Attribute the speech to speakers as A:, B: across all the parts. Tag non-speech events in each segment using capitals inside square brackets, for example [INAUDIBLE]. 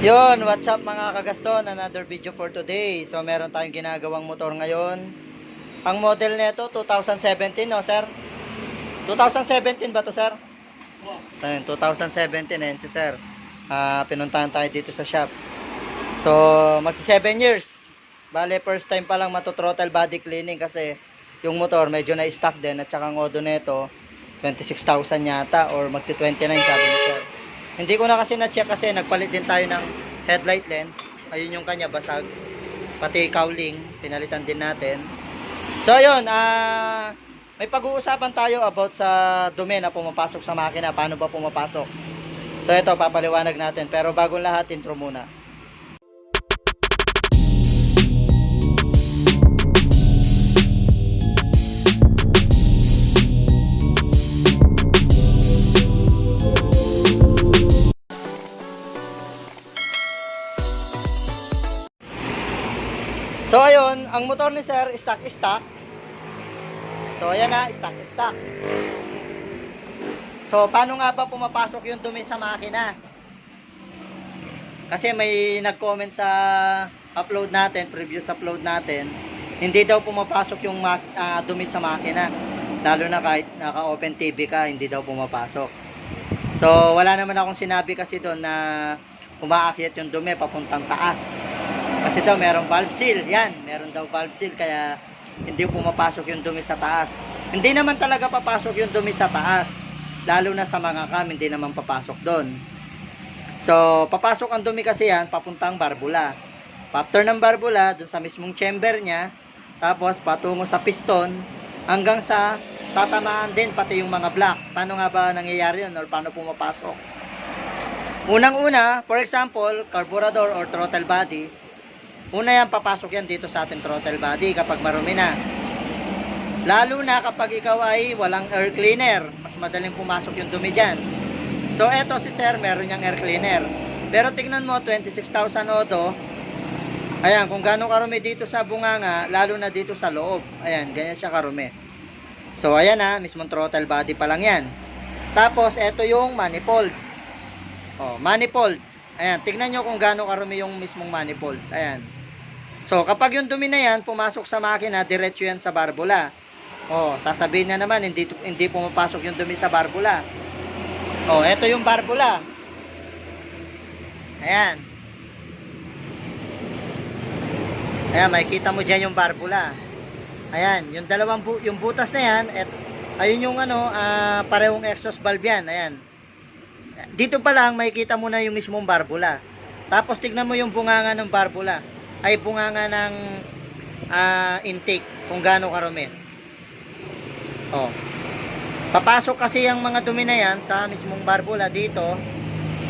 A: Yon, what's up mga kagaston? Another video for today. So meron tayong ginagawang motor ngayon. Ang model nito 2017, no, sir? 2017 ba to, sir? So, yun, 2017 ayan si sir. Ah, pinuntahan tayo dito sa shop. So, magsi 7 years. Bale, first time pa lang matutrottle body cleaning kasi yung motor medyo na-stock din at saka ang odo nito 26,000 yata or magti 29 sabi. Hindi ko na kasi na-check kasi nagpalit din tayo ng headlight lens. Ayun yung kanya basag. Pati cowling, pinalitan din natin. So ayun, ah may pag-uusapan tayo about sa dumi na pumapasok sa makina. Paano ba pumapasok? So ito, papaliwanag natin. Pero bagong lahat, intro muna. Ang motor ni sir, stock stock. So ayan na, stock stock. So paano nga ba pumapasok yung dumi sa makina? Kasi may nag-comment sa upload natin, previous upload natin, hindi daw pumapasok yung ah, dumi sa makina. Lalo na kahit naka-open TV ka, hindi daw pumapasok. So wala naman akong sinabi kasi doon na umaakyat yung dumi papuntang taas. Kasi daw merong valve seal. Yan, meron daw valve seal kaya hindi pumapasok yung dumi sa taas. Hindi naman talaga papasok yung dumi sa taas. Lalo na sa mga cam, hindi naman papasok doon. So, papasok ang dumi kasi yan papuntang barbula. After ng barbula, dun sa mismong chamber niya, tapos patungo sa piston, hanggang sa tatamaan din pati yung mga block. Paano nga ba nangyayari yun or paano pumapasok? Unang-una, for example, carburetor or throttle body, Una yan, papasok yan dito sa ating throttle body kapag marumi na. Lalo na kapag ikaw ay walang air cleaner, mas madaling pumasok yung dumi dyan. So, eto si sir, meron niyang air cleaner. Pero tignan mo, 26,000 odo. Ayan, kung gaano karumi dito sa bunganga, lalo na dito sa loob. Ayan, ganyan siya karumi. So, ayan na, mismong throttle body pa lang yan. Tapos, eto yung manifold. Oh, manifold. Ayan, tignan nyo kung gaano karumi yung mismong manifold. Ayan. So, kapag yung dumi na yan, pumasok sa makina, diretso yan sa barbula. Oh, sasabihin na naman, hindi, hindi pumapasok yung dumi sa barbula. Oh, eto yung barbula. Ayan. Ayan, makikita mo dyan yung barbula. Ayan, yung dalawang bu yung butas na yan, et, ayun yung ano, ah, parehong exhaust valve yan. Ayan. Dito pa lang, makikita mo na yung mismong barbula. Tapos tignan mo yung bunganga ng barbula. Ay bunganga ng ah, intake, kung gaano karumi. Oh. Papasok kasi ang mga dumi na yan sa mismong barbula dito,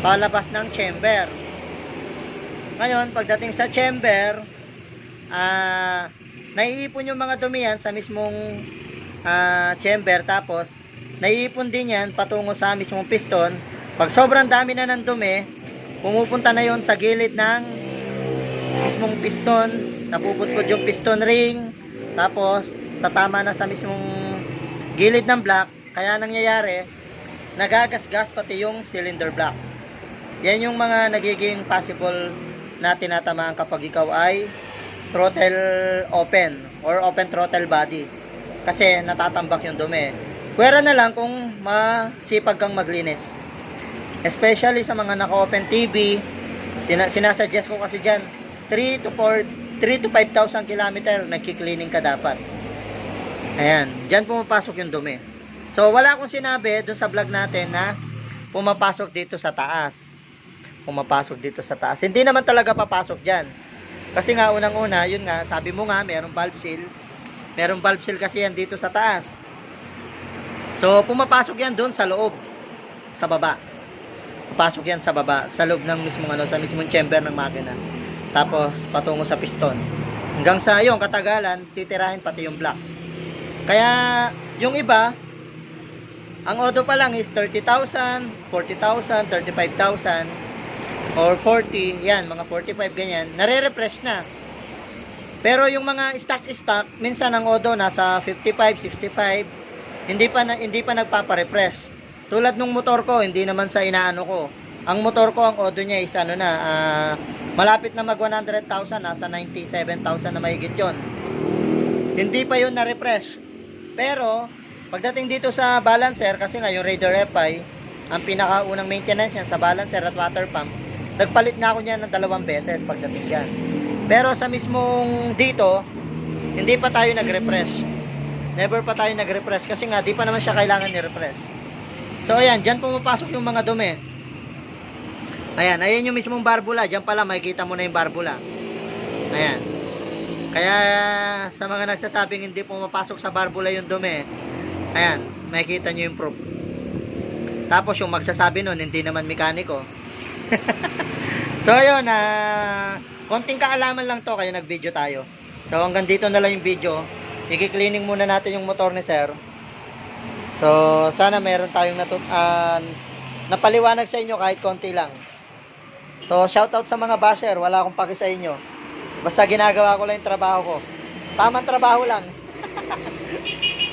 A: palabas ng chamber. Ngayon, pagdating sa chamber, ah, naiipon yung mga dumi yan sa mismong ah, chamber, tapos, naiipon din yan patungo sa mismong piston. Pag sobrang dami na ng dumi, pumupunta na yon sa gilid ng mismong piston, napuputpod yung piston ring, tapos, tatama na sa mismong gilid ng block, kaya nangyayari, nagagasgas pati yung cylinder block. Yan yung mga nagiging possible na tinatamaan kapag ikaw ay throttle open or open throttle body. Kasi natatambak yung dumi. Pwera na lang kung masipag kang maglinis. Especially sa mga naka-open TV, sina sinasuggest ko kasi dyan, 3 to 4, 3 to 5,000 kilometer nagki-cleaning ka dapat. Ayan, dyan pumapasok yung dumi. So, wala akong sinabi dun sa vlog natin na pumapasok dito sa taas. Pumapasok dito sa taas. Hindi naman talaga papasok dyan. Kasi nga, unang-una, yun nga, sabi mo nga, merong valve seal. Merong valve seal kasi yan dito sa taas. So, pumapasok yan dun sa loob. Sa baba. Papasok yan sa baba. Sa loob ng mismong, ano, sa mismong chamber ng makina. Tapos, patungo sa piston. Hanggang sa, yung katagalan, titirahin pati yung block. Kaya, yung iba, ang odo pa lang is 30,000, 40,000, 35,000, or 40, yan, mga 45 ganyan, nare-refresh na. Pero yung mga stock-stock, minsan ang odo nasa 55, 65, hindi pa, na, hindi pa nagpapa-refresh. Tulad nung motor ko, hindi naman sa inaano ko, ang motor ko, ang odo niya is ano na, ah, malapit na mag 100,000, nasa 97,000 na mahigit yon. Hindi pa yun na-refresh. Pero, pagdating dito sa balancer, kasi nga yung Raider FI, ang pinakaunang maintenance yan sa balancer at water pump, nagpalit na ako niyan ng dalawang beses pagdating yan. Pero sa mismong dito, hindi pa tayo nag-refresh. Never pa tayo nag-refresh kasi nga di pa naman siya kailangan ni-refresh. So ayan, dyan pumapasok yung mga dumi. Ayan, ayan yung mismong barbula. Diyan pala makikita mo na yung barbula. Ayan. Kaya sa mga nagsasabing hindi pumapasok sa barbula yung dumi, ayan, makikita nyo yung proof. Tapos yung magsasabi nun, hindi naman mekaniko. [LAUGHS] so ayun, ah, konting kaalaman lang to kaya nag-video tayo. So hanggang dito na lang yung video. I-cleaning muna natin yung motor ni Sir. So sana meron tayong natut ah, napaliwanag sa inyo kahit konti lang. So shoutout sa mga basher, wala akong paki sa inyo. Basta ginagawa ko lang yung trabaho ko. Tamang trabaho lang. [LAUGHS]